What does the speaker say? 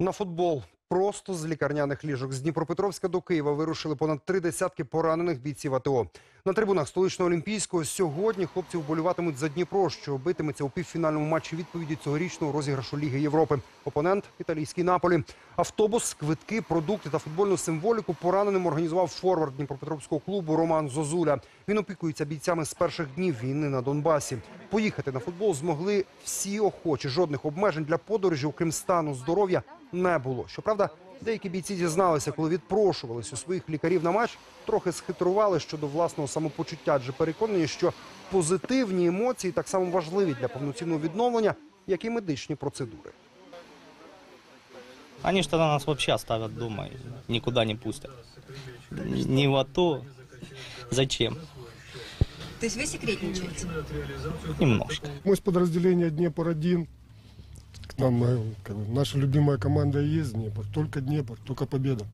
На футбол просто з лікарняних ліжок з Дніпропетровська до Києва вирушили понад три десятки поранених бійців АТО. На трибунах столичного олімпійського сьогодні хлопці вболіватимуть за Дніпро, що битиметься у півфінальному матчі відповіді цьогорічного розіграшу Ліги Європи. Опонент італійський Наполі. Автобус, квитки, продукти та футбольну символіку пораненим організував форвард Дніпропетровського клубу Роман Зозуля. Він опікується бійцями з перших днів війни на Донбасі. Поїхати на футбол змогли всі охочі. Жодних обмежень для подорожі, окрім стану здоров'я, не було. Щоправда, деякі бійці зізналися, коли відпрошувались у своїх лікарів на матч, трохи схитрували щодо власного самопочуття, адже переконані, що позитивні емоції так само важливі для повноцінного відновлення, як і медичні процедури. Они же тогда нас вообще оставят дома и никуда не пустят. Ни в АТО. Зачем? То есть вы секретничаете? Немножко. Мы с подразделения Днепр-1. К нам э, как бы, наша любимая команда и есть Днепр. Только Днепр, только победа.